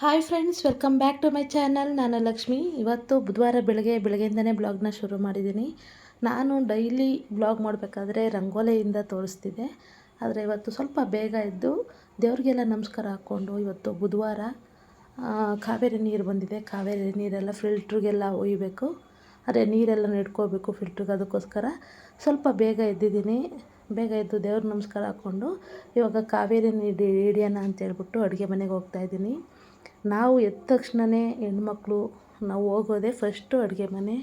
Hi friends welcome back to my channel ನಾನು ಲಕ್ಷ್ಮಿ. ಇವತ್ತು ಬುಧವಾರ ಬೆಳಗ್ಗೆ, ಬೆಳಗ್ಗೆಯಿಂದನೇ ಬ್ಲಾಗ್ನ ಶುರು ಮಾಡಿದ್ದೀನಿ. ನಾನು ಡೈಲಿ ಬ್ಲಾಗ್ ಮಾಡಬೇಕಾದ್ರೆ ರಂಗೋಲೆಯಿಂದ ತೋರಿಸ್ತಿದ್ದೆ. ಆದರೆ ಇವತ್ತು ಸ್ವಲ್ಪ ಬೇಗ ಎದ್ದು ದೇವ್ರಿಗೆಲ್ಲ ನಮಸ್ಕಾರ ಹಾಕ್ಕೊಂಡು ಇವತ್ತು ಬುಧವಾರ ಕಾವೇರಿ ನೀರು ಬಂದಿದೆ. ಕಾವೇರಿ ನೀರೆಲ್ಲ ಫಿಲ್ಟ್ರಿಗೆಲ್ಲ ಒಯ್ಯಬೇಕು ಅದೇ ನೀರೆಲ್ಲ ನೆಡ್ಕೋಬೇಕು ಫಿಲ್ಟ್ರಿಗೆ ಅದಕ್ಕೋಸ್ಕರ ಸ್ವಲ್ಪ ಬೇಗ ಎದ್ದಿದ್ದೀನಿ. ಬೇಗ ಎದ್ದು ದೇವ್ರ ನಮಸ್ಕಾರ ಹಾಕ್ಕೊಂಡು ಇವಾಗ ಕಾವೇರಿ ನೀರು ಹಿಡಿಯೋಣ ಅಂತೇಳ್ಬಿಟ್ಟು ಅಡುಗೆ ಮನೆಗೆ ಹೋಗ್ತಾಯಿದ್ದೀನಿ ನಾವು ಎದ್ದ ತಕ್ಷಣನೇ ಹೆಣ್ಮಕ್ಳು ನಾವು ಹೋಗೋದೇ ಫಸ್ಟು ಅಡುಗೆ ಮನೆ.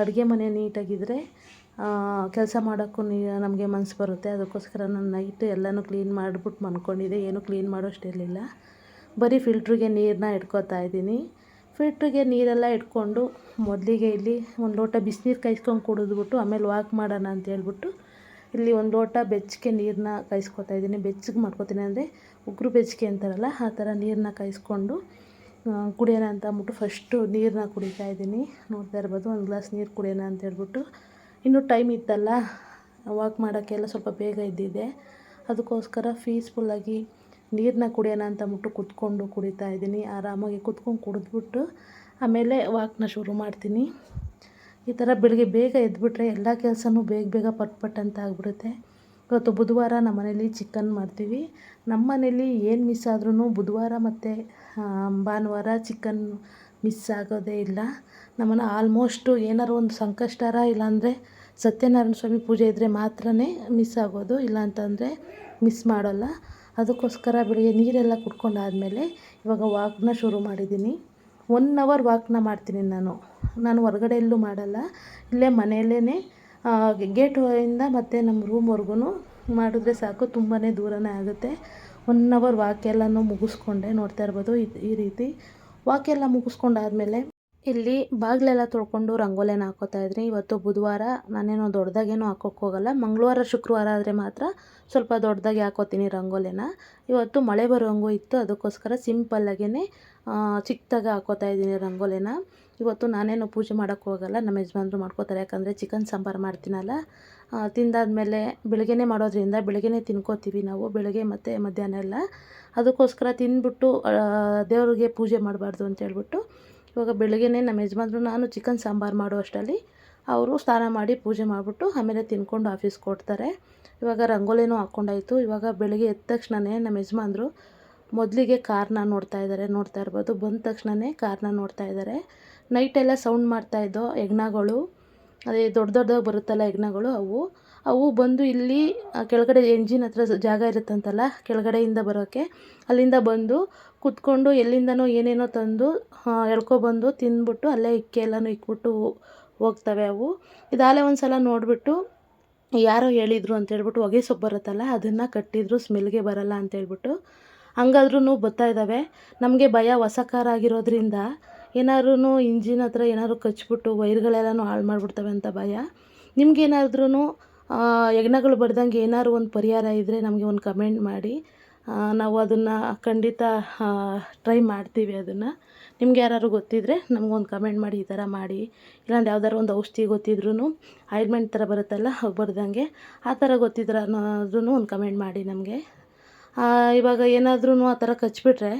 ಅಡುಗೆ ಮನೆ ನೀಟಾಗಿದ್ದರೆ ಕೆಲಸ ಮಾಡೋಕ್ಕೂ ನೀ, ನಮಗೆ ಮನಸ್ಸು ಬರುತ್ತೆ. ಅದಕ್ಕೋಸ್ಕರ ನಾನು ನೈಟ್ ಎಲ್ಲನೂ ಕ್ಲೀನ್ ಮಾಡಿಬಿಟ್ಟು ಮನ್ಕೊಂಡಿದ್ದೆ. ಏನೂ ಕ್ಲೀನ್ ಮಾಡೋಷ್ಟಿರಲಿಲ್ಲ ಬರೀ ಫಿಲ್ಟ್ರಿಗೆ ನೀರನ್ನ ಇಟ್ಕೊತಾ ಇದ್ದೀನಿ. ಫಿಲ್ಟ್ರಿಗೆ ನೀರೆಲ್ಲ ಇಟ್ಕೊಂಡು ಮೊದಲಿಗೆ ಇಲ್ಲಿ ಒಂದು ಲೋಟ ಬಿಸಿನೀರು ಕಾಯಿಸ್ಕೊಂಡು ಕುಡಿದ್ಬಿಟ್ಟು, ಆಮೇಲೆ ವಾಕ್ ಮಾಡೋಣ ಅಂತ ಹೇಳ್ಬಿಟ್ಟು ಇಲ್ಲಿ ಒಂದು ಲೋಟ ಬೆಚ್ಚಗೆ ನೀರನ್ನ ಕಾಯಿಸ್ಕೊತಾ ಇದ್ದೀನಿ. ಬೆಚ್ಚಗೆ ಮಾಡ್ಕೊತೀನಿ ಅಂದರೆ ಉಗುರು ಬೆಚ್ಚಗೆ ಅಂತಾರಲ್ಲ, ಆ ಥರ ನೀರನ್ನ ಕಾಯಿಸ್ಕೊಂಡು ಕುಡಿಯೋಣ ಅಂತ ಅಂದ್ಬಿಟ್ಟು ಫಸ್ಟು ನೀರನ್ನ ಕುಡಿತಾ ಇದ್ದೀನಿ. ನೋಡ್ತಾ ಇರ್ಬೋದು, ಒಂದು ಗ್ಲಾಸ್ ನೀರು ಕುಡಿಯೋಣ ಅಂತ ಹೇಳ್ಬಿಟ್ಟು. ಇನ್ನೂ ಟೈಮ್ ಇತ್ತಲ್ಲ ವಾಕ್ ಮಾಡೋಕ್ಕೆಲ್ಲ ಸ್ವಲ್ಪ ಬೇಗ ಇದ್ದಿದೆ ಅದಕ್ಕೋಸ್ಕರ ಪೀಸ್ಫುಲ್ಲಾಗಿ ನೀರನ್ನ ಕುಡಿಯೋಣ ಅಂತ ಅಂದ್ಬಿಟ್ಟು ಕುತ್ಕೊಂಡು ಕುಡಿತಾ ಇದ್ದೀನಿ. ಆರಾಮಾಗಿ ಕುತ್ಕೊಂಡು ಕುಡಿದ್ಬಿಟ್ಟು ಆಮೇಲೆ ವಾಕ್ನ ಶುರು ಮಾಡ್ತೀನಿ. ಈ ಥರ ಬೆಳಗ್ಗೆ ಬೇಗ ಎದ್ಬಿಟ್ರೆ ಎಲ್ಲ ಕೆಲಸನೂ ಬೇಗ ಬೇಗ ಪಟ್ ಪಟ್ ಅಂತ ಆಗಿಬಿಡುತ್ತೆ. ಇವತ್ತು ಬುಧವಾರ ನಮ್ಮ ಮನೇಲಿ ಚಿಕನ್ ಮಾಡ್ತೀವಿ. ನಮ್ಮ ಮನೇಲಿ ಏನು ಮಿಸ್ ಆದ್ರೂ ಬುಧವಾರ ಮತ್ತು ಭಾನುವಾರ ಚಿಕನ್ ಮಿಸ್ ಆಗೋದೇ ಇಲ್ಲ. ನಮ್ಮನ್ನು ಆಲ್ಮೋಸ್ಟು ಏನಾದ್ರು ಒಂದು ಸಂಕಷ್ಟಾರ ಇಲ್ಲಾಂದರೆ ಸತ್ಯನಾರಾಯಣ ಸ್ವಾಮಿ ಪೂಜೆ ಇದ್ದರೆ ಮಾತ್ರನೇ ಮಿಸ್ ಆಗೋದು. ಇಲ್ಲ ಅಂತಂದರೆ ಮಿಸ್ ಮಾಡೋಲ್ಲ. ಅದಕ್ಕೋಸ್ಕರ ಬೆಳಿಗ್ಗೆ ನೀರೆಲ್ಲ ಕುಡ್ಕೊಂಡಾದಮೇಲೆ ಇವಾಗ ವಾಕ್ನ ಶುರು ಮಾಡಿದ್ದೀನಿ. ಒನ್ ಅವರ್ ವಾಕ್ನ ಮಾಡ್ತೀನಿ ನಾನು. ನಾನು ಹೊರಗಡೆ ಎಲ್ಲೂ ಮಾಡಲ್ಲ. ಇಲ್ಲೇ ಮನೆಯಲ್ಲೇ ಗೇಟ್ ಇಂದ ಮತ್ತು ನಮ್ಮ ರೂಮ್ವರೆಗೂ ಮಾಡಿದ್ರೆ ಸಾಕು ತುಂಬಾ ದೂರನೇ ಆಗುತ್ತೆ. ಒನ್ ಅವರ್ ವಾಕ್ ಎಲ್ಲನೂ ಮುಗಿಸ್ಕೊಂಡೆ ನೋಡ್ತಾ ಇರ್ಬೋದು ಈ ರೀತಿ. ವಾಕ್ ಎಲ್ಲ ಮುಗಿಸ್ಕೊಂಡಾದ್ಮೇಲೆ ಇಲ್ಲಿ ಬಾಗಿಲೆಲ್ಲ ತೊಳ್ಕೊಂಡು ರಂಗೋಲಿನ ಹಾಕೋತಾ ಇದ್ರಿ. ಇವತ್ತು ಬುಧವಾರ ನಾನೇನೋ ದೊಡ್ಡದಾಗೇನೋ ಹಾಕೋಕ್ಕೆ ಹೋಗಲ್ಲ. ಮಂಗಳವಾರ, ಶುಕ್ರವಾರ ಆದರೆ ಮಾತ್ರ ಸ್ವಲ್ಪ ದೊಡ್ಡದಾಗಿ ಹಾಕೋತೀನಿ ರಂಗೋಲಿನ ಇವತ್ತು ಮಳೆ ಬರೋಂಗೂ ಇತ್ತು. ಅದಕ್ಕೋಸ್ಕರ ಸಿಂಪಲ್ಲಾಗೇ ಚಿಕ್ಕದಾಗಿ ಹಾಕೋತಾ ಇದ್ದೀನಿ ರಂಗೋಲಿನ ಇವತ್ತು ನಾನೇನು ಪೂಜೆ ಮಾಡೋಕ್ಕೆ ಹೋಗಲ್ಲ. ನಮ್ಮ ಯಜಮಾನ್ರು ಮಾಡ್ಕೋತಾರೆ. ಯಾಕಂದರೆ ಚಿಕನ್ ಸಾಂಬಾರು ಮಾಡ್ತೀನಲ್ಲ. ತಿಂದಾದಮೇಲೆ ಬೆಳಗ್ಗೆನೇ ಮಾಡೋದ್ರಿಂದ ಬೆಳಗ್ಗೆನೇ ತಿನ್ಕೋತೀವಿ ನಾವು. ಬೆಳಗ್ಗೆ ಮತ್ತು ಮಧ್ಯಾಹ್ನ ಎಲ್ಲ. ಅದಕ್ಕೋಸ್ಕರ ತಿಂದ್ಬಿಟ್ಟು ದೇವರಿಗೆ ಪೂಜೆ ಮಾಡಬಾರ್ದು ಅಂತ ಹೇಳ್ಬಿಟ್ಟು ಇವಾಗ ಬೆಳಗ್ಗೆನೇ ನಮ್ಮ ಯಜಮಾನ್ರು ನಾನು ಚಿಕನ್ ಸಾಂಬಾರು ಮಾಡುವಷ್ಟರಲ್ಲಿ ಅವರು ಸ್ನಾನ ಮಾಡಿ ಪೂಜೆ ಮಾಡಿಬಿಟ್ಟು ಆಮೇಲೆ ತಿನ್ಕೊಂಡು ಆಫೀಸ್ ಕೊಡ್ತಾರೆ. ಇವಾಗ ರಂಗೋಲಿನೂ ಹಾಕ್ಕೊಂಡಾಯಿತು. ಇವಾಗ ಬೆಳಗ್ಗೆ ಎದ್ದ ತಕ್ಷಣವೇ ನಮ್ಮ ಯಜಮಾನ್ರು ಮೊದಲಿಗೆ ಕಾರ್ನ ನೋಡ್ತಾ ಇದ್ದಾರೆ, ನೋಡ್ತಾ ಇರ್ಬೋದು. ಬಂದ ತಕ್ಷಣವೇ ಕಾರ್ನ ನೋಡ್ತಾ ಇದ್ದಾರೆ. ನೈಟೆಲ್ಲ ಸೌಂಡ್ ಮಾಡ್ತಾಯಿದ್ದೋ ಹೆಗ್ಣಗಳು ಅದೇ ದೊಡ್ಡ ದೊಡ್ಡದಾಗಿ ಬರುತ್ತಲ್ಲ ಹೆಗ್ಣಗಳು ಅವು ಅವು ಬಂದು ಇಲ್ಲಿ ಕೆಳಗಡೆ ಎಂಜಿನ್ ಹತ್ರ ಜಾಗ ಇರುತ್ತಂತಲ್ಲ, ಕೆಳಗಡೆಯಿಂದ ಬರೋಕ್ಕೆ ಅಲ್ಲಿಂದ ಬಂದು ಕುತ್ಕೊಂಡು ಎಲ್ಲಿಂದನೋ ಏನೇನೋ ತಂದು ಎಳ್ಕೊಬಂದು ತಿಂದ್ಬಿಟ್ಟು ಅಲ್ಲೇ ಇಕ್ಕಿ ಎಲ್ಲನೂ ಇಕ್ಬಿಟ್ಟು ಹೋಗ್ತವೆ ಅವು. ಇದಾಗಲೇ ಒಂದು ಸಲ ನೋಡಿಬಿಟ್ಟು ಯಾರೋ ಹೇಳಿದ್ರು ಅಂತ ಹೇಳ್ಬಿಟ್ಟು ಹೊಗೆ ಸೊಪ್ಪು ಬರುತ್ತಲ್ಲ, ಅದನ್ನು ಕಟ್ಟಿದ್ರು ಸ್ಮೆಲ್ಗೆ ಬರಲ್ಲ ಅಂತ ಹೇಳ್ಬಿಟ್ಟು. ಹಂಗಾದ್ರೂ ಬರ್ತಾ ಇದ್ದಾವೆ ನಮಗೆ ಭಯ ಹೊಸ ಕಾರ್ ಆಗಿರೋದ್ರಿಂದ ಏನಾದ್ರೂ ಇಂಜಿನ್ ಹತ್ರ ಏನಾದ್ರು ಕಚ್ಬಿಟ್ಟು ವೈರ್ಗಳೆಲ್ಲನೂ ಹಾಳು ಮಾಡಿಬಿಡ್ತವೆ ಅಂತ ಭಯ. ನಿಮ್ಗೇನಾದ್ರೂ ಯಜ್ಞಗಳು ಬರ್ದಂಗೆ ಏನಾದ್ರು ಒಂದು ಪರಿಹಾರ ಇದ್ದರೆ ನಮಗೆ ಒಂದು ಕಮೆಂಟ್ ಮಾಡಿ. ನಾವು ಅದನ್ನು ಖಂಡಿತ ಟ್ರೈ ಮಾಡ್ತೀವಿ ಅದನ್ನು. ನಿಮ್ಗೆ ಯಾರು ಗೊತ್ತಿದ್ದರೆ ನಮಗೊಂದು ಕಮೆಂಟ್ ಮಾಡಿ, ಈ ಥರ ಮಾಡಿ. ಇಲ್ಲಾಂದ್ರೆ ಯಾವ್ದಾರು ಒಂದು ಔಷಧಿ ಗೊತ್ತಿದ್ರೂ ಆಯಿಂಟ್ಮೆಂಟ್ ಥರ ಬರುತ್ತಲ್ಲ ಬರ್ದಂಗೆ ಆ ಥರ ಗೊತ್ತಿದ್ರೆ ಅನ್ನೋದ್ರೂ ಒಂದು ಕಮೆಂಟ್ ಮಾಡಿ ನಮಗೆ. ಇವಾಗ ಏನಾದ್ರೂ ಆ ಥರ ಕಚ್ಬಿಟ್ರೆ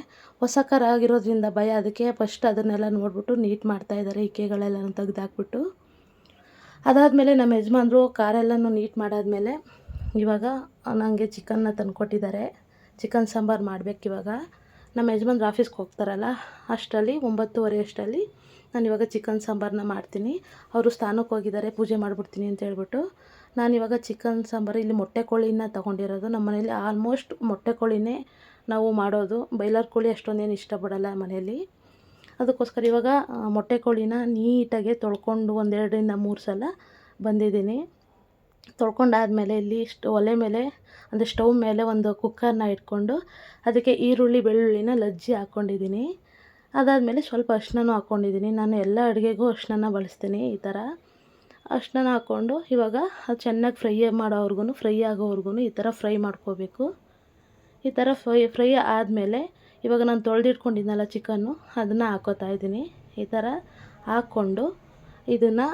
ಹೊಸ ಕರ ಆಗಿರೋದ್ರಿಂದ ಭಯ. ಅದಕ್ಕೆ ಫಸ್ಟ್ ಅದನ್ನೆಲ್ಲ ನೋಡಿಬಿಟ್ಟು ನೀಟ್ ಮಾಡ್ತಾಯಿದ್ದಾರೆ ಇಕ್ಕೆಗಳೆಲ್ಲನೂ ತೆಗ್ದಾಕ್ಬಿಟ್ಟು. ಅದಾದಮೇಲೆ ನಮ್ಮ ಯಜಮಾನ್ರು ಕಾರೆಲ್ಲನೂ ನೀಟ್ ಮಾಡಾದಮೇಲೆ ಇವಾಗ ನನಗೆ ಚಿಕನ್ನ ತಂದುಕೊಟ್ಟಿದ್ದಾರೆ. ಚಿಕನ್ ಸಾಂಬಾರು ಮಾಡ್ಬೇಕು ಇವಾಗ. ನಮ್ಮ ಯಜಮಾನ್ರು ಆಫೀಸ್ಗೆ ಹೋಗ್ತಾರಲ್ಲ, ಅಷ್ಟರಲ್ಲಿ ಒಂಬತ್ತುವರೆ ಅಷ್ಟರಲ್ಲಿ ನಾನು ಇವಾಗ ಚಿಕನ್ ಸಾಂಬಾರನ್ನ ಮಾಡ್ತೀನಿ. ಅವರು ಸ್ಥಾನಕ್ಕೆ ಹೋಗಿದ್ದಾರೆ, ಪೂಜೆ ಮಾಡಿಬಿಡ್ತೀನಿ ಅಂತ ಹೇಳ್ಬಿಟ್ಟು ನಾನು ಇವಾಗ ಚಿಕನ್ ಸಾಂಬಾರು ಇಲ್ಲಿ ಮೊಟ್ಟೆ ಕೋಳಿನ ತೊಗೊಂಡಿರೋದು. ನಮ್ಮ ಮನೇಲಿ ಆಲ್ಮೋಸ್ಟ್ ಮೊಟ್ಟೆ ಕೋಳಿನೇ ನಾವು ಮಾಡೋದು. ಬೈಲರ್ ಕೋಳಿ ಅಷ್ಟೊಂದೇನು ಇಷ್ಟಪಡಲ್ಲ ಮನೇಲಿ. ಅದಕ್ಕೋಸ್ಕರ ಇವಾಗ ಮೊಟ್ಟೆ ಕೋಳಿನ ನೀಟಾಗಿ ತೊಳ್ಕೊಂಡು ಒಂದೆರಡರಿಂದ ಮೂರು ಸಲ ಬಂದಿದ್ದೀನಿ. ತೊಳ್ಕೊಂಡಾದ್ಮೇಲೆ ಇಲ್ಲಿ ಸ್ಟ್, ಒಲೆ ಮೇಲೆ, ಅಂದರೆ ಸ್ಟವ್ ಮೇಲೆ ಒಂದು ಕುಕ್ಕರ್ನ ಇಟ್ಕೊಂಡು ಅದಕ್ಕೆ ಈರುಳ್ಳಿ, ಬೆಳ್ಳುಳ್ಳಿನ ಲಜ್ಜಿ ಹಾಕ್ಕೊಂಡಿದ್ದೀನಿ. ಅದಾದಮೇಲೆ ಸ್ವಲ್ಪ ಅರಿಶಿನನೂ ಹಾಕ್ಕೊಂಡಿದ್ದೀನಿ. ನಾನು ಎಲ್ಲ ಅಡುಗೆಗೂ ಅರಿಶಿನ ಬಳಸ್ತೀನಿ ಈ ಥರ. ಅರಿಶಿನ ಹಾಕ್ಕೊಂಡು ಇವಾಗ ಚೆನ್ನಾಗಿ ಫ್ರೈ ಮಾಡೋವರೆಗೂ ಫ್ರೈ ಆಗೋವರೆಗೂ ಈ ಥರ ಫ್ರೈ ಮಾಡ್ಕೋಬೇಕು. ಈ ಥರ ಫ್ರೈ ಫ್ರೈ ಆದಮೇಲೆ ಇವಾಗ ನಾನು ತೊಳೆದಿಟ್ಕೊಂಡಿದ್ನಲ್ಲ ಚಿಕನ್ನು ಅದನ್ನು ಹಾಕೋತಾ ಇದ್ದೀನಿ. ಈ ಥರ ಹಾಕ್ಕೊಂಡು ಇದನ್ನು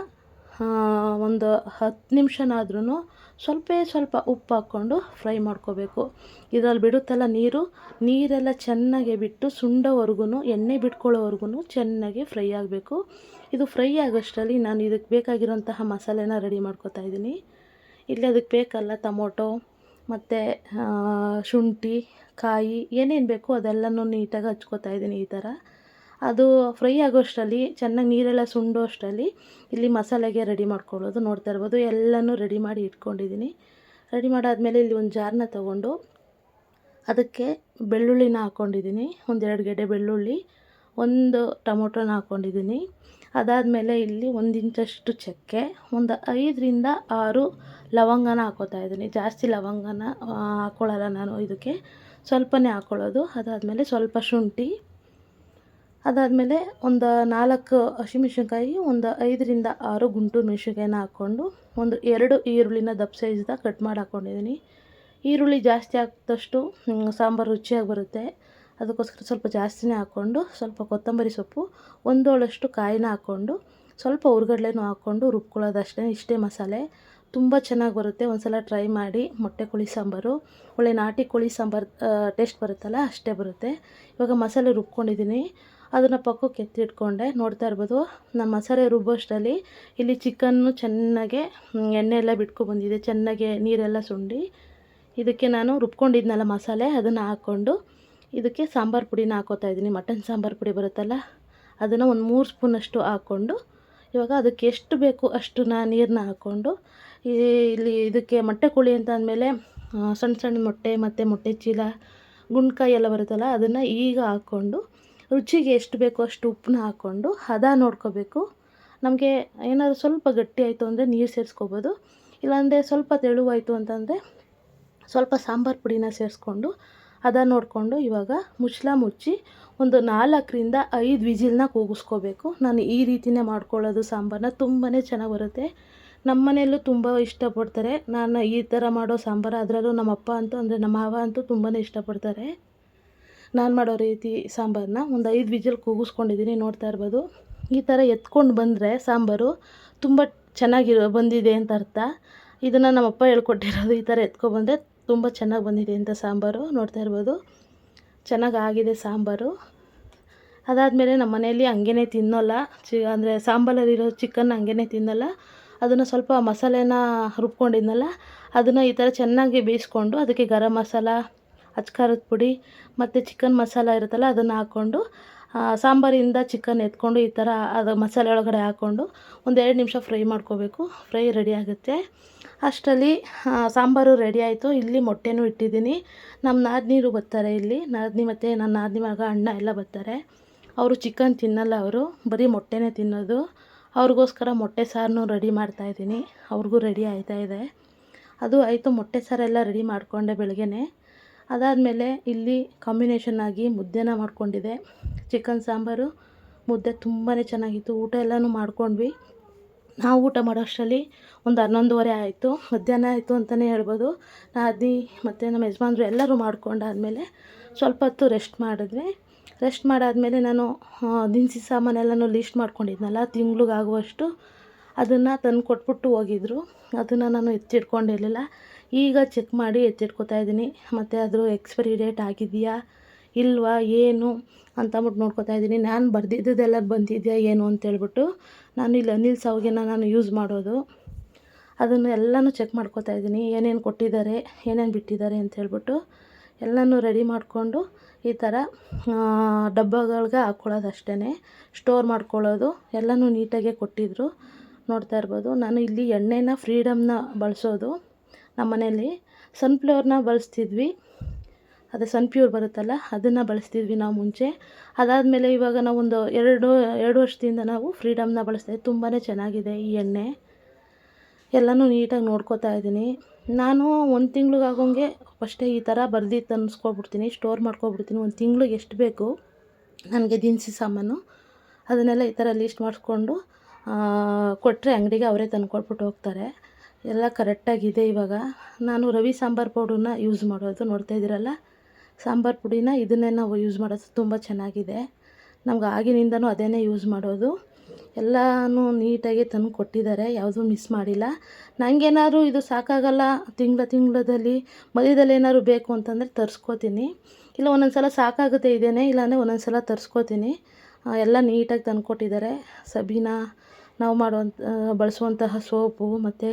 ಒಂದು ಹತ್ತು ನಿಮಿಷನಾದ್ರೂ ಸ್ವಲ್ಪ ಸ್ವಲ್ಪ ಉಪ್ಪು ಹಾಕ್ಕೊಂಡು ಫ್ರೈ ಮಾಡ್ಕೋಬೇಕು. ಇದರಲ್ಲಿ ಬಿಡುತ್ತಲ್ಲ ನೀರು, ನೀರೆಲ್ಲ ಚೆನ್ನಾಗಿ ಬಿಟ್ಟು ಸುಂಡೋವರೆಗೂ ಎಣ್ಣೆ ಬಿಟ್ಕೊಳ್ಳೋವರೆಗೂ ಚೆನ್ನಾಗಿ ಫ್ರೈ ಆಗಬೇಕು. ಇದು ಫ್ರೈ ಆಗೋಷ್ಟರಲ್ಲಿ ನಾನು ಇದಕ್ಕೆ ಬೇಕಾಗಿರೋಂತಹ ಮಸಾಲೆನ ರೆಡಿ ಮಾಡ್ಕೋತಾ ಇದ್ದೀನಿ. ಇಲ್ಲಿ ಅದಕ್ಕೆ ಬೇಕಲ್ಲ ಟೊಮೊಟೊ, ಮತ್ತು ಶುಂಠಿ ಕಾಯಿ, ಏನೇನು ಬೇಕೋ ಅದೆಲ್ಲನೂ ನೀಟಾಗಿ ಹಚ್ಕೋತಾ ಇದ್ದೀನಿ ಈ ಥರ. ಅದು ಫ್ರೈ ಆಗೋಷ್ಟರಲ್ಲಿ, ಚೆನ್ನಾಗಿ ನೀರೆಲ್ಲ ಸುಂಡೋ ಅಷ್ಟರಲ್ಲಿ ಇಲ್ಲಿ ಮಸಾಲೆಗೆ ರೆಡಿ ಮಾಡ್ಕೊಳ್ಳೋದು ನೋಡ್ತಾ ಇರ್ಬೋದು. ಎಲ್ಲನೂ ರೆಡಿ ಮಾಡಿ ಇಟ್ಕೊಂಡಿದ್ದೀನಿ. ರೆಡಿ ಮಾಡಾದಮೇಲೆ ಇಲ್ಲಿ ಒಂದು ಜಾರನ್ನ ತೊಗೊಂಡು ಅದಕ್ಕೆ ಬೆಳ್ಳುಳ್ಳಿನ ಹಾಕ್ಕೊಂಡಿದ್ದೀನಿ. ಒಂದೆರಡು ಗೆಡ್ಡೆ ಬೆಳ್ಳುಳ್ಳಿ, ಒಂದು ಟೊಮೊಟೊನ ಹಾಕ್ಕೊಂಡಿದ್ದೀನಿ. ಅದಾದಮೇಲೆ ಇಲ್ಲಿ ಒಂದು ಇಂಚಷ್ಟು ಚಕ್ಕೆ, ಒಂದು ಐದರಿಂದ ಆರು ಲವಂಗನ ಹಾಕೋತಾ ಇದ್ದೀನಿ. ಜಾಸ್ತಿ ಲವಂಗನ ಹಾಕ್ಕೊಳ್ಳಲ್ಲ ನಾನು ಇದಕ್ಕೆ. ಸ್ವಲ್ಪನೇ ಹಾಕ್ಕೊಳ್ಳೋದು ಅದಾದಮೇಲೆ ಸ್ವಲ್ಪ ಶುಂಠಿ, ಅದಾದಮೇಲೆ ಒಂದು ನಾಲ್ಕು ಹಸಿಮೆಣ್ಸಿನ್ಕಾಯಿ, ಒಂದು ಐದರಿಂದ ಆರು ಗುಂಟು ಮೆಣಸಿನ್ಕಾಯಿನ ಹಾಕ್ಕೊಂಡು ಒಂದು ಎರಡು ಈರುಳ್ಳಿನ ದಪ್ಪ ಸೈಜ್ದಾಗ ಕಟ್ ಮಾಡಿ ಹಾಕ್ಕೊಂಡಿದ್ದೀನಿ ಈರುಳ್ಳಿ ಜಾಸ್ತಿ ಹಾಕಿದಷ್ಟು ಸಾಂಬಾರು ರುಚಿಯಾಗಿ ಬರುತ್ತೆ. ಅದಕ್ಕೋಸ್ಕರ ಸ್ವಲ್ಪ ಜಾಸ್ತಿನೇ ಹಾಕ್ಕೊಂಡು, ಸ್ವಲ್ಪ ಕೊತ್ತಂಬರಿ ಸೊಪ್ಪು, ಒಂದೋಳಷ್ಟು ಕಾಯಿನ ಹಾಕ್ಕೊಂಡು, ಸ್ವಲ್ಪ ಹುರ್ಗಡ್ಲೆನೂ ಹಾಕ್ಕೊಂಡು ರುಬ್ಕೊಳ್ಳೋದು ಅಷ್ಟೇ ಇಷ್ಟೇ ಮಸಾಲೆ. ತುಂಬ ಚೆನ್ನಾಗಿ ಬರುತ್ತೆ. ಒಂದ್ಸಲ ಟ್ರೈ ಮಾಡಿ ಮೊಟ್ಟೆ ಕೋಳಿ ಸಾಂಬಾರು, ಒಳ್ಳೆ ನಾಟಿ ಕೋಳಿ ಸಾಂಬಾರು ಟೇಸ್ಟ್ ಬರುತ್ತಲ್ಲ ಅಷ್ಟೇ ಬರುತ್ತೆ. ಇವಾಗ ಮಸಾಲೆ ರುಬ್ಕೊಂಡಿದ್ದೀನಿ ಅದನ್ನು ಪಕ್ಕಕ್ಕೆ ಎತ್ತಿಟ್ಕೊಂಡೆ. ನೋಡ್ತಾ ಇರ್ಬೋದು ನಮ್ಮ ಮಸಾಲೆ ರುಬ್ಬೋಷ್ಟರಲ್ಲಿ ಇಲ್ಲಿ ಚಿಕನ್ನು ಚೆನ್ನಾಗೆ ಎಣ್ಣೆ ಎಲ್ಲ ಬಿಟ್ಕೊಬಂದಿದೆ ಚೆನ್ನಾಗೆ ನೀರೆಲ್ಲ ಸುಂಡಿ. ಇದಕ್ಕೆ ನಾನು ರುಬ್ಕೊಂಡಿದ್ನಲ್ಲ ಮಸಾಲೆ, ಅದನ್ನು ಹಾಕ್ಕೊಂಡು ಇದಕ್ಕೆ ಸಾಂಬಾರು ಪುಡಿನ ಹಾಕೋತಾ ಇದ್ದೀನಿ ಮಟನ್ ಸಾಂಬಾರು ಪುಡಿ ಬರುತ್ತಲ್ಲ, ಅದನ್ನು ಒಂದು ಮೂರು ಸ್ಪೂನಷ್ಟು ಹಾಕ್ಕೊಂಡು, ಇವಾಗ ಅದಕ್ಕೆ ಎಷ್ಟು ಬೇಕು ಅಷ್ಟು ನಾ ನೀರನ್ನ ಹಾಕ್ಕೊಂಡು ಇಲ್ಲಿ ಇದಕ್ಕೆ ಮೊಟ್ಟೆ ಕೋಳಿ ಅಂತ ಅಂದಮೇಲೆ ಸಣ್ಣ ಸಣ್ಣ ಮೊಟ್ಟೆ, ಮತ್ತು ಮೊಟ್ಟೆ ಚೀಲ, ಗುಂಡ್ಕಾಯಿ ಎಲ್ಲ ಬರುತ್ತಲ್ಲ, ಅದನ್ನು ಈಗ ಹಾಕ್ಕೊಂಡು, ರುಚಿಗೆ ಎಷ್ಟು ಬೇಕೋ ಅಷ್ಟು ಉಪ್ಪನ್ನ ಹಾಕ್ಕೊಂಡು, ಹದ ನೋಡ್ಕೋಬೇಕು. ನಮಗೆ ಏನಾದರೂ ಸ್ವಲ್ಪ ಗಟ್ಟಿ ಆಯಿತು ಅಂದರೆ ನೀರು ಸೇರಿಸ್ಕೋಬೋದು. ಇಲ್ಲಾಂದರೆ ಸ್ವಲ್ಪ ತೆಳುವಾಯಿತು ಅಂತಂದರೆ ಸ್ವಲ್ಪ ಸಾಂಬಾರು ಪುಡಿನ ಸೇರಿಸ್ಕೊಂಡು, ಹದ ನೋಡಿಕೊಂಡು ಇವಾಗ ಮುಚ್ಚಲ ಮುಚ್ಚಿ ಒಂದು ನಾಲ್ಕರಿಂದ ಐದು ವಿಜಿಲ್ನ ಕೂಗಿಸ್ಕೋಬೇಕು. ನಾನು ಈ ರೀತಿಯೇ ಮಾಡ್ಕೊಳ್ಳೋದು ಸಾಂಬಾರನ್ನ ತುಂಬಾ ಚೆನ್ನಾಗಿ ಬರುತ್ತೆ. ನಮ್ಮ ಮನೆಯಲ್ಲೂ ತುಂಬ ಇಷ್ಟಪಡ್ತಾರೆ. ನಾನು ಈ ಥರ ಮಾಡೋ ಸಾಂಬಾರು ಅದರಲ್ಲೂ ನಮ್ಮ ಅಪ್ಪ ಅಂತೂ ಅಂದರೆ ನಮ್ಮ ಮಾವ ಅಂತೂ ತುಂಬಾ ಇಷ್ಟಪಡ್ತಾರೆ. ನಾನು ಮಾಡೋ ರೀತಿ ಸಾಂಬಾರನ್ನ ಒಂದು ಐದು ವಿಜಲ್ ಕೂಗಿಸ್ಕೊಂಡಿದ್ದೀನಿ ನೋಡ್ತಾ ಇರ್ಬೋದು. ಈ ಥರ ಎತ್ಕೊಂಡು ಬಂದರೆ ಸಾಂಬಾರು ತುಂಬ ಚೆನ್ನಾಗಿರೋ ಬಂದಿದೆ ಅಂತ ಅರ್ಥ. ಇದನ್ನು ನಮ್ಮಪ್ಪ ಹೇಳ್ಕೊಟ್ಟಿರೋದು ಈ ಥರ ಎತ್ಕೊಬಂದರೆ ತುಂಬ ಚೆನ್ನಾಗಿ ಬಂದಿದೆ ಅಂತ ಸಾಂಬಾರು ನೋಡ್ತಾ ಇರ್ಬೋದು. ಚೆನ್ನಾಗಿ ಆಗಿದೆ ಸಾಂಬಾರು. ಅದಾದಮೇಲೆ ನಮ್ಮ ಮನೆಯಲ್ಲಿ ಹಂಗೇ ತಿನ್ನೋಲ್ಲ. ಚಿ ಅಂದರೆ ಸಾಂಬಾರಲ್ಲಿರೋ ಚಿಕನ್ ಹಂಗೇ ತಿನ್ನೋಲ್ಲ. ಅದನ್ನು ಸ್ವಲ್ಪ ಮಸಾಲೆನ ರುಬ್ಕೊಂಡಿದ್ನಲ್ಲ, ಅದನ್ನು ಈ ಥರ ಚೆನ್ನಾಗಿ ಬೇಯಿಸ್ಕೊಂಡು ಅದಕ್ಕೆ ಗರಂ ಮಸಾಲ, ಅಚ್ಕಾರದ ಪುಡಿ ಮತ್ತು ಚಿಕನ್ ಮಸಾಲ ಇರುತ್ತಲ್ಲ ಅದನ್ನು ಹಾಕ್ಕೊಂಡು ಸಾಂಬಾರಿಂದ ಚಿಕನ್ ಎತ್ಕೊಂಡು ಈ ಥರ ಅದು ಮಸಾಲೆ ಒಳಗಡೆ ಹಾಕ್ಕೊಂಡು ಒಂದು ಎರಡು ನಿಮಿಷ ಫ್ರೈ ಮಾಡ್ಕೋಬೇಕು. ಫ್ರೈ ರೆಡಿ ಆಗುತ್ತೆ. ಅಷ್ಟರಲ್ಲಿ ಸಾಂಬಾರು ರೆಡಿ ಆಯಿತು. ಇಲ್ಲಿ ಮೊಟ್ಟೆನೂ ಇಟ್ಟಿದ್ದೀನಿ. ನಮ್ಮ ನಾದಿನೀರು ಬರ್ತಾರೆ ಇಲ್ಲಿ. ನಾದಿನಿ ಮತ್ತು ನನ್ನ ನಾದಿನಿ ಮಗ ಅಣ್ಣ ಎಲ್ಲ ಬರ್ತಾರೆ. ಅವರು ಚಿಕನ್ ತಿನ್ನಲ್ಲ ಅವರು. ಬರೀ ಮೊಟ್ಟೆನೇ ತಿನ್ನೋದು. ಅವ್ರಿಗೋಸ್ಕರ ಮೊಟ್ಟೆ ಸಾರನ್ನು ರೆಡಿ ಮಾಡ್ತಾಯಿದ್ದೀನಿ ಅವ್ರಿಗೂ ರೆಡಿ ಆಯ್ತಾ ಇದೆ. ಅದು ಆಯಿತು, ಮೊಟ್ಟೆ ಸಾರೆಲ್ಲ ರೆಡಿ ಮಾಡಿಕೊಂಡೆ ಬೆಳಗ್ಗೆನೆ. ಅದಾದಮೇಲೆ ಇಲ್ಲಿ ಕಾಂಬಿನೇಷನ್ ಆಗಿ ಮುದ್ದೆನ ಮಾಡ್ಕೊಂಡಿದ್ದೆ ಚಿಕನ್ ಸಾಂಬಾರು, ಮುದ್ದೆ ತುಂಬಾ ಚೆನ್ನಾಗಿತ್ತು. ಊಟ ಎಲ್ಲನೂ ಮಾಡ್ಕೊಂಡ್ವಿ. ನಾವು ಊಟ ಮಾಡೋ ಅಷ್ಟರಲ್ಲಿ ಒಂದು ಹನ್ನೊಂದುವರೆ ಆಯಿತು. ಮಧ್ಯಾಹ್ನ ಆಯಿತು ಅಂತಲೇ ಹೇಳ್ಬೋದು. ನಾದಿ ಮತ್ತು ನಮ್ಮ ಯಜಮಾನ್ರು ಎಲ್ಲರೂ ಮಾಡ್ಕೊಂಡಾದಮೇಲೆ ಸ್ವಲ್ಪ ಹೊತ್ತು ರೆಸ್ಟ್ ಮಾಡಿದ್ವಿ. ರೆಸ್ಟ್ ಮಾಡಾದಮೇಲೆ ನಾನು ದಿನಸಿ ಸಾಮಾನೆಲ್ಲನೂ ಲೀಸ್ಟ್ ಮಾಡ್ಕೊಂಡಿದ್ನಲ್ಲ, ತಿಂಗ್ಳಿಗಾಗುವಷ್ಟು ಅದನ್ನು ತಂದು ಕೊಟ್ಬಿಟ್ಟು ಹೋಗಿದ್ರು. ಅದನ್ನು ನಾನು ಎತ್ತಿಟ್ಕೊಂಡಿರಲಿಲ್ಲ. ಈಗ ಚೆಕ್ ಮಾಡಿ ಎತ್ತಿಟ್ಕೊತಾ ಇದ್ದೀನಿ. ಮತ್ತು ಅದರ ಎಕ್ಸ್ಪೈರಿ ಡೇಟ್ ಆಗಿದೆಯಾ, ಇಲ್ವಾ, ಏನು ಅಂತಂದ್ಬಿಟ್ಟು ನೋಡ್ಕೊತಾ ಇದ್ದೀನಿ. ನಾನು ಬರೆದಿದ್ದೆಲ್ಲ ಬಂದಿದೆಯಾ, ಏನು ಅಂತೇಳ್ಬಿಟ್ಟು ನಾನು ಇಲ್ಲಿ, ಅನಿಲ್ ಸಾವ್ಗೆನ ನಾನು ಯೂಸ್ ಮಾಡೋದು. ಅದನ್ನು ಎಲ್ಲನೂ ಚೆಕ್ ಮಾಡ್ಕೊತಾ ಇದ್ದೀನಿ. ಏನೇನು ಕೊಟ್ಟಿದ್ದಾರೆ, ಏನೇನು ಬಿಟ್ಟಿದ್ದಾರೆ ಅಂತ ಹೇಳ್ಬಿಟ್ಟು ಎಲ್ಲನೂ ರೆಡಿ ಮಾಡಿಕೊಂಡು ಈ ಥರ ಡಬ್ಬಗಳ್ಗೆ ಹಾಕ್ಕೊಳ್ಳೋದು ಅಷ್ಟೇ ಸ್ಟೋರ್ ಮಾಡ್ಕೊಳ್ಳೋದು, ಎಲ್ಲನೂ ನೀಟಾಗೆ ಕೊಟ್ಟಿದ್ದರು ನೋಡ್ತಾ ಇರ್ಬೋದು, ನಾನು ಇಲ್ಲಿ ಎಣ್ಣೆನ ಫ್ರೀಡಮ್ನ ಬಳಸೋದು. ನಮ್ಮ ಮನೇಲಿ ಸನ್ಫ್ಲವರ್ನ ಬಳಸ್ತಿದ್ವಿ. ಅದೇ ಸನ್ಪ್ಯೂರ್ ಬರುತ್ತಲ್ಲ, ಅದನ್ನು ಬಳಸ್ತಿದ್ವಿ ನಾವು ಮುಂಚೆ. ಅದಾದಮೇಲೆ ಇವಾಗ ನಾವೊಂದು ಎರಡು ಎರಡು ವರ್ಷದಿಂದ ನಾವು ಫ್ರೀಡಮ್ನ ಬಳಸ್ತಾ ತುಂಬಾ ಚೆನ್ನಾಗಿದೆ ಈ ಎಣ್ಣೆ. ಎಲ್ಲನೂ ನೀಟಾಗಿ ನೋಡ್ಕೋತಾ ಇದ್ದೀನಿ. ನಾನು ಒಂದು ತಿಂಗ್ಳಿಗೆ ಆಗೋಂಗೆ ಫಸ್ಟೇ ಈ ಥರ ಬರ್ದು ತಂದ್ಸ್ಕೊಬಿಡ್ತೀನಿ ಸ್ಟೋರ್ ಮಾಡ್ಕೊಬಿಡ್ತೀನಿ. ಒಂದು ತಿಂಗ್ಳಿಗೆ ಎಷ್ಟು ಬೇಕು ನನಗೆ ದಿನಸಿ ಸಾಮಾನು, ಅದನ್ನೆಲ್ಲ ಈ ಥರ ಲೀಸ್ಟ್ ಮಾಡಿಸ್ಕೊಂಡು ಕೊಟ್ಟರೆ ಅಂಗಡಿಗೆ ಅವರೇ ತಂದು ಕೊಟ್ಬಿಟ್ಟು ಹೋಗ್ತಾರೆ. ಎಲ್ಲ ಕರೆಕ್ಟಾಗಿದೆ ಇವಾಗ. ನಾನು ರವಿ ಸಾಂಬಾರು ಪೌಡ್ರನ್ನ ಯೂಸ್ ಮಾಡೋದು ನೋಡ್ತಾ ಇದ್ದೀರಲ್ಲ? ಸಾಂಬಾರು ಪುಡಿನ ಇದನ್ನೇ ನಾವು ಯೂಸ್ ಮಾಡೋದು ತುಂಬ ಚೆನ್ನಾಗಿದೆ. ನಮ್ಗೆ ಆಗಿನಿಂದನೂ ಅದೇ ಯೂಸ್ ಮಾಡೋದು. ಎಲ್ಲನೂ ನೀಟಾಗಿ ತಂದು ಕೊಟ್ಟಿದ್ದಾರೆ, ಯಾವುದೂ ಮಿಸ್ ಮಾಡಿಲ್ಲ. ನನಗೇನಾದ್ರು ಇದು ಸಾಕಾಗಲ್ಲ, ತಿಂಗಳ ತಿಂಗಳದಲ್ಲಿ ಮಧ್ಯದಲ್ಲಿ ಏನಾದ್ರು ಬೇಕು ಅಂತಂದರೆ ತರಿಸ್ಕೋತೀನಿ. ಇಲ್ಲ ಒಂದೊಂದು ಸಲ ಸಾಕಾಗುತ್ತೆ ಇದೇನೆ, ಇಲ್ಲಾಂದರೆ ಒಂದೊಂದು ಸಲ ತರಿಸ್ಕೋತೀನಿ ಎಲ್ಲ ನೀಟಾಗಿ ತಂದು ಕೊಟ್ಟಿದ್ದಾರೆ. ಸಬೀನಾ, ನಾವು ಮಾಡುವಂಥ ಬಳಸುವಂತಹ ಸೋಪು ಮತ್ತು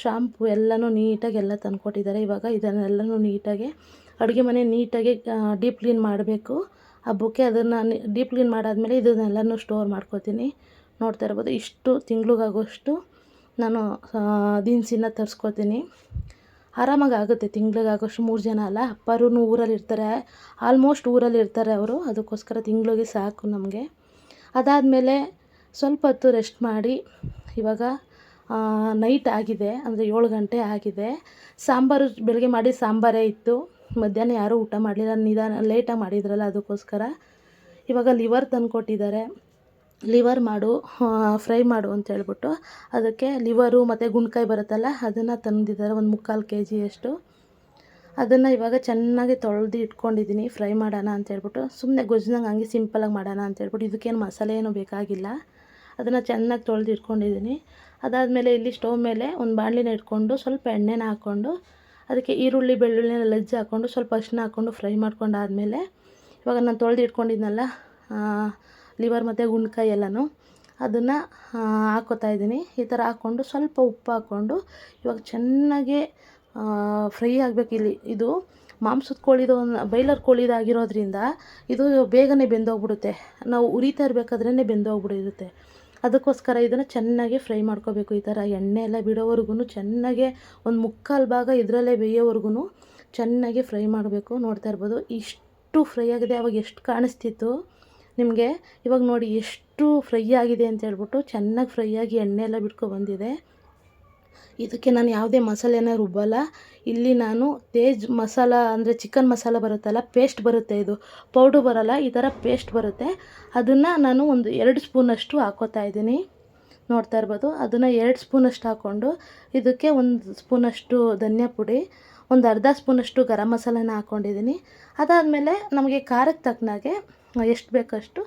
ಶಾಂಪು ಎಲ್ಲನೂ ನೀಟಾಗಿ ಎಲ್ಲ ತಂದು ಕೊಟ್ಟಿದ್ದಾರೆ. ಇವಾಗ ಇದನ್ನೆಲ್ಲನೂ ನೀಟಾಗಿ, ಅಡುಗೆ ಮನೆ ನೀಟಾಗಿ ಡೀಪ್ ಕ್ಲೀನ್ ಮಾಡಬೇಕು. ಹಬ್ಬಕ್ಕೆ ಅದನ್ನು ಡೀಪ್ ಕ್ಲೀನ್ ಮಾಡಾದಮೇಲೆ ಇದನ್ನೆಲ್ಲನೂ ಸ್ಟೋರ್ ಮಾಡ್ಕೋತೀನಿ. ನೋಡ್ತಾ ಇರ್ಬೋದು. ಇಷ್ಟು ತಿಂಗ್ಳಿಗಾಗೋಷ್ಟು ನಾನು ದಿನಸಿನ ತರಿಸ್ಕೋತೀನಿ. ಆರಾಮಾಗಿ ಆಗುತ್ತೆ ತಿಂಗ್ಳಿಗಾಗೋಷ್ಟು ಮೂರು ಜನ ಅಲ್ಲ. ಅಪ್ಪರೂ ಊರಲ್ಲಿ ಇರ್ತಾರೆ ಆಲ್ಮೋಸ್ಟ್ ಊರಲ್ಲಿ ಇರ್ತಾರೆ ಅವರು. ಅದಕ್ಕೋಸ್ಕರ ತಿಂಗಳಿಗೆ ಸಾಕು ನಮಗೆ. ಅದಾದಮೇಲೆ ಸ್ವಲ್ಪ ಹೊತ್ತು ರೆಸ್ಟ್ ಮಾಡಿ. ಇವಾಗ ನೈಟ್ ಆಗಿದೆ. ಅಂದರೆ ಏಳು ಗಂಟೆ ಆಗಿದೆ. ಸಾಂಬಾರು, ಬೆಳಗ್ಗೆ ಮಾಡಿ ಸಾಂಬಾರೇ ಇತ್ತು. ಮಧ್ಯಾಹ್ನ ಯಾರೂ ಊಟ ಮಾಡಲಿಲ್ಲ. ನಿಧಾನ ಲೇಟಾಗಿ ಮಾಡಿದ್ರಲ್ಲ ಅದಕ್ಕೋಸ್ಕರ. ಇವಾಗ ಲಿವರ್ ತಂದು ಕೊಟ್ಟಿದ್ದಾರೆ ಲಿವರ್ ಮಾಡು ಫ್ರೈ ಮಾಡು ಅಂತ ಹೇಳ್ಬಿಟ್ಟು ಅದಕ್ಕೆ ಲಿವರು ಮತ್ತು ಗುಂಡ್ಕಾಯಿ ಬರುತ್ತಲ್ಲ, ಅದನ್ನು ತಂದಿದ್ದಾರೆ ಒಂದು ಮುಕ್ಕಾಲು ಕೆ ಜಿಯಷ್ಟು ಅದನ್ನು ಇವಾಗ ಚೆನ್ನಾಗಿ ತೊಳೆದು ಇಟ್ಕೊಂಡಿದ್ದೀನಿ ಫ್ರೈ ಮಾಡೋಣ ಅಂತ ಹೇಳ್ಬಿಟ್ಟು. ಸುಮ್ಮನೆ ಗೊಜ್ಜನಂಗೆ ಹಂಗೆ ಸಿಂಪಲಾಗಿ ಮಾಡೋಣ ಅಂತ ಹೇಳ್ಬಿಟ್ಟು ಇದಕ್ಕೇನು ಮಸಾಲೆ ಏನೂ ಬೇಕಾಗಿಲ್ಲ. ಅದನ್ನು ಚೆನ್ನಾಗಿ ತೊಳೆದು ಇಟ್ಕೊಂಡಿದ್ದೀನಿ ಅದಾದಮೇಲೆ ಇಲ್ಲಿ ಸ್ಟವ್ ಮೇಲೆ ಒಂದು ಬಾಣಲಿನ ಇಟ್ಕೊಂಡು ಸ್ವಲ್ಪ ಎಣ್ಣೆನ ಹಾಕ್ಕೊಂಡು ಅದಕ್ಕೆ ಈರುಳ್ಳಿ, ಬೆಳ್ಳುಳ್ಳಿನ ಲಜ್ಜಿ ಹಾಕ್ಕೊಂಡು ಸ್ವಲ್ಪ ಅರಿಶಿನ ಹಾಕ್ಕೊಂಡು ಫ್ರೈ ಮಾಡ್ಕೊಂಡಾದಮೇಲೆ, ಇವಾಗ ನಾನು ತೊಳೆದು ಇಟ್ಕೊಂಡಿದ್ನಲ್ಲ ಲಿವರ್ ಮತ್ತು ಗುಂಡ್ಕಾಯಿ ಎಲ್ಲನೂ ಅದನ್ನು ಹಾಕ್ಕೋತಾ ಇದ್ದೀನಿ. ಈ ಥರ ಹಾಕ್ಕೊಂಡು ಸ್ವಲ್ಪ ಉಪ್ಪು ಹಾಕ್ಕೊಂಡು ಇವಾಗ ಚೆನ್ನಾಗಿ ಫ್ರೈ ಆಗಬೇಕು ಇಲ್ಲಿ. ಇದು ಮಾಂಸದ ಕೋಳಿದು ಬೈಲರ್ ಕೋಳಿದಾಗಿರೋದ್ರಿಂದ ಇದು ಬೇಗನೆ ಬೆಂದೋಗ್ಬಿಡುತ್ತೆ. ನಾವು ಉರಿತಾ ಇರಬೇಕಾದ್ರೇ ಬೆಂದೋಗ್ಬಿಡಿರುತ್ತೆ ಅದಕ್ಕೋಸ್ಕರ ಇದನ್ನು ಚೆನ್ನಾಗಿ ಫ್ರೈ ಮಾಡ್ಕೋಬೇಕು ಈ ಥರ ಎಣ್ಣೆ ಎಲ್ಲ ಬಿಡೋವರೆಗೂ ಚೆನ್ನಾಗೆ ಒಂದು ಮುಕ್ಕಾಲು ಭಾಗ ಇದರಲ್ಲೇ ಬೇಯೋವರೆಗೂ ಚೆನ್ನಾಗಿ ಫ್ರೈ ಮಾಡಬೇಕು. ನೋಡ್ತಾ ಇರ್ಬೋದು. ಇಷ್ಟು ಫ್ರೈ ಆಗಿದೆ. ಅವಾಗ ಎಷ್ಟು ಕಾಣಿಸ್ತಿತ್ತು? ನಿಮಗೆ ಇವಾಗ ನೋಡಿ ಎಷ್ಟು ಫ್ರೈ ಆಗಿದೆ ಅಂತ ಹೇಳ್ಬಿಟ್ಟು ಚೆನ್ನಾಗಿ ಫ್ರೈ ಆಗಿ ಎಣ್ಣೆ ಎಲ್ಲ ಬಿಟ್ಕೊ ಬಂದಿದೆ. ಇದಕ್ಕೆ ನಾನು ಯಾವುದೇ ಮಸಾಲೆನ ರುಬ್ಬಲ್ಲ. ಇಲ್ಲಿ ನಾನು ತೇಜ್ ಮಸಾಲ ಅಂದರೆ ಚಿಕನ್ ಮಸಾಲ ಬರುತ್ತಲ್ಲ, ಪೇಸ್ಟ್ ಬರುತ್ತೆ ಇದು. ಪೌಡ್ರು ಬರಲ್ಲ, ಈ ಥರ ಪೇಸ್ಟ್ ಬರುತ್ತೆ. ಅದನ್ನು ನಾನು ಒಂದು ಎರಡು ಸ್ಪೂನಷ್ಟು ಹಾಕೋತಾ ಇದ್ದೀನಿ. ನೋಡ್ತಾ ಇರ್ಬೋದು. ಅದನ್ನು ಎರಡು ಸ್ಪೂನಷ್ಟು ಹಾಕ್ಕೊಂಡು ಇದಕ್ಕೆ ಒಂದು ಸ್ಪೂನಷ್ಟು ಧನಿಯಾ ಪುಡಿ ಒಂದು ಅರ್ಧ ಸ್ಪೂನಷ್ಟು ಗರಂ ಮಸಾಲನ ಹಾಕ್ಕೊಂಡಿದ್ದೀನಿ ಅದಾದಮೇಲೆ ನಮಗೆ ಖಾರಕ್ಕೆ ತಕ್ಕನಾಗೆ ಎಷ್ಟು ಬೇಕಷ್ಟು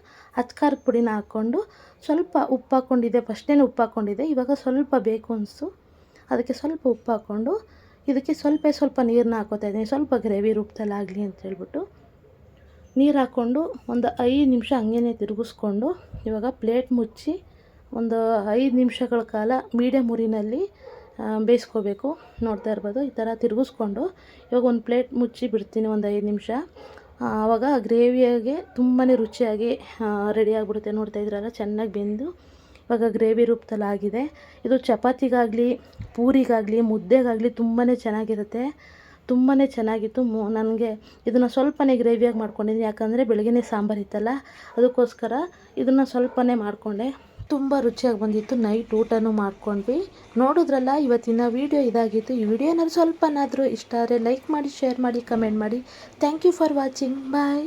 ಖಾರದ ಪುಡಿನ ಹಾಕ್ಕೊಂಡು ಸ್ವಲ್ಪ ಉಪ್ಪು ಹಾಕ್ಕೊಂಡಿದ್ದೆ ಫಸ್ಟೇ ಉಪ್ಪು ಹಾಕ್ಕೊಂಡಿದ್ದೆ ಇವಾಗ ಸ್ವಲ್ಪ ಬೇಕು ಅನಿಸ್ತು ಅದಕ್ಕೆ ಸ್ವಲ್ಪ ಉಪ್ಪು ಹಾಕ್ಕೊಂಡು ಇದಕ್ಕೆ ಸ್ವಲ್ಪ ಸ್ವಲ್ಪ ನೀರನ್ನ ಹಾಕೋತಾ ಇದ್ದೀನಿ. ಸ್ವಲ್ಪ ಗ್ರೇವಿ ರೂಪದಲ್ಲಾಗಲಿ ಅಂತ ಹೇಳ್ಬಿಟ್ಟು. ನೀರು ಹಾಕ್ಕೊಂಡು ಒಂದು ಐದು ನಿಮಿಷ ಹಂಗೇ ತಿರುಗಿಸ್ಕೊಂಡು ಇವಾಗ ಪ್ಲೇಟ್ ಮುಚ್ಚಿ ಒಂದು ಐದು ನಿಮಿಷಗಳ ಕಾಲ ಮೀಡಿಯಮ್ ಉರಿನಲ್ಲಿ ಬೇಯಿಸ್ಕೋಬೇಕು. ನೋಡ್ತಾ ಇರ್ಬೋದು, ಈ ಥರ ತಿರುಗಿಸ್ಕೊಂಡು ಇವಾಗ ಒಂದು ಪ್ಲೇಟ್ ಮುಚ್ಚಿ ಬಿಡ್ತೀನಿ, ಒಂದು ಐದು ನಿಮಿಷ. ಆವಾಗ ಗ್ರೇವಿಯಾಗೆ ತುಂಬಾ ರುಚಿಯಾಗಿ ರೆಡಿ ಆಗಿಬಿಡುತ್ತೆ. ನೋಡ್ತಾ ಇದ್ರಲ್ಲ ಚೆನ್ನಾಗಿ ಬೆಂದು ಇವಾಗ ಗ್ರೇವಿ ರೂಪದಲ್ಲಿ ಆಗಿದೆ. ಇದು ಚಪಾತಿಗಾಗಲಿ, ಪೂರಿಗಾಗಲಿ, ಮುದ್ದೆಗಾಗಲಿ ತುಂಬಾ ಚೆನ್ನಾಗಿರುತ್ತೆ. ತುಂಬಾ ಚೆನ್ನಾಗಿತ್ತು. ಮು, ನನಗೆ ಇದನ್ನು ಸ್ವಲ್ಪನೇ ಗ್ರೇವಿಯಾಗಿ ಮಾಡ್ಕೊಂಡಿದ್ದೀನಿ. ಯಾಕಂದರೆ ಬೆಳಗ್ಗೆನೇ ಸಾಂಬಾರು ಇತ್ತಲ್ಲ, ಅದಕ್ಕೋಸ್ಕರ ಇದನ್ನು ಸ್ವಲ್ಪನೇ ಮಾಡಿಕೊಂಡೆ. ತುಂಬ ರುಚಿಯಾಗಿ ಬಂದಿತ್ತು. ನೈಟ್ ಊಟನೂ ಮಾಡ್ಕೊಂಡ್ವಿ. ನೋಡಿದ್ರಲ್ಲ, ಇವತ್ತಿನ ವೀಡಿಯೋ ಇದಾಗಿತ್ತು. ಈ ವಿಡಿಯೋನಲ್ಲಿ ಸ್ವಲ್ಪನಾದರೂ ಇಷ್ಟ ಆದರೆ ಲೈಕ್ ಮಾಡಿ, ಶೇರ್ ಮಾಡಿ, ಕಮೆಂಟ್ ಮಾಡಿ. Thank you for watching. Bye.